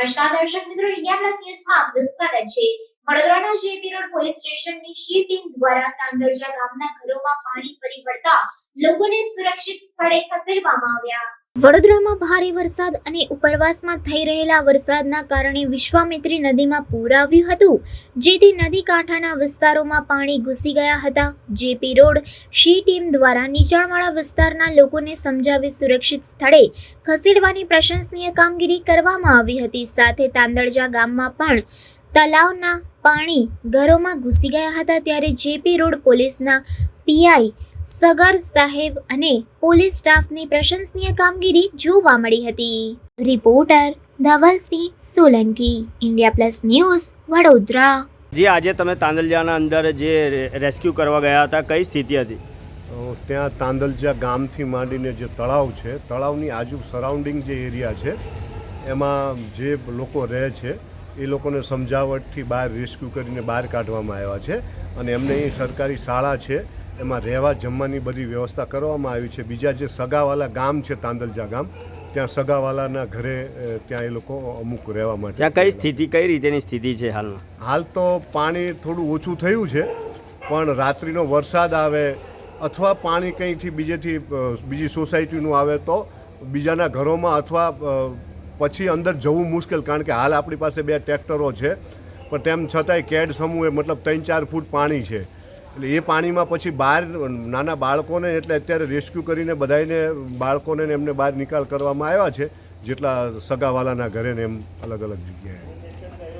નમસ્કાર દર્શક મિત્રો, ઇન્ડિયા પ્લસ ન્યૂઝમાં આપનું સ્વાગત છે. વડોદરાના જેપી રોડ પોલીસ સ્ટેશનની શી ટીમ દ્વારા તાંદરજા ગામના ઘરોમાં પાણી ફરી વળતા લોકોને સુરક્ષિત સ્થળે ખસેડવામાં આવ્યા. વડોદરામાં ભારે વરસાદ અને ઉપરવાસમાં થઈ રહેલા વરસાદના કારણે વિશ્વામિત્રી નદીમાં પૂર આવ્યું હતું, જેથી નદી કાંઠાના વિસ્તારોમાં પાણી ઘૂસી ગયા હતા. જેપી રોડ, શી ટીમ દ્વારા નીચાણવાળા વિસ્તારના લોકોને સમજાવી સુરક્ષિત સ્થળે ખસેડવાની પ્રશંસનીય કામગીરી કરવામાં આવી હતી. સાથે તાંદળજા ગામમાં પણ તલાવના પાણી ઘરોમાં ઘૂસી ગયા હતા, ત્યારે જેપી રોડ પોલીસના પીઆઈ સગર સાહેબ અને પોલીસ સ્ટાફની પ્રશંસનીય કામગીરી જોવા મળી હતી. Reporter Dhavalsinh Solanki India Plus News Vadodara. જે આજે તમે તાંદલજાના અંદર જે રેસ્ક્યુ કરવા ગયા હતા કઈ સ્થિતિ હતી? ત્યાં તાંદલજા ગામથી માંડીને જે તળાવ છે તળાવની આજુ સરાઉન્ડિંગ જે એરિયા છે એમાં જે લોકો રહે છે એ લોકોને સમજાવટથી બહાર રેસ્ક્યુ કરીને બહાર કાઢવામાં આવ્યા છે અને એમને એ સરકારી શાળા છે એમાં રહેવા જમવાની બધી વ્યવસ્થા કરવામાં આવી છે. બીજા જે સગાવાલા ગામ છે તાંદલજા ગામ ત્યાં સગાવાલાના ઘરે ત્યાં એ લોકો અમુક રહેવા માટે ત્યાં કઈ સ્થિતિ કઈ રીતેની સ્થિતિ છે હાલ હાલ તો પાણી થોડું ઓછું થયું છે પણ રાત્રિનો વરસાદ આવે અથવા પાણી કંઈથી બીજેથી બીજી સોસાયટીનું આવે તો બીજાના ઘરોમાં અથવા પછી અંદર જવું મુશ્કેલ કારણ કે હાલ આપણી પાસે બે ટ્રેક્ટરો છે પણ તેમ છતાંય કેડ સમૂહે મતલબ ત્રણ ચાર ફૂટ પાણી છે. એટલે એ પાણીમાં પછી બહાર, નાના બાળકોને એટલે અત્યારે રેસ્ક્યુ કરીને બધાને બાળકોને એમને બહાર નિકાલ કરવામાં આવ્યા છે, જેટલા સગાવાલાના ઘરે ને એમ અલગ અલગ જગ્યાએ.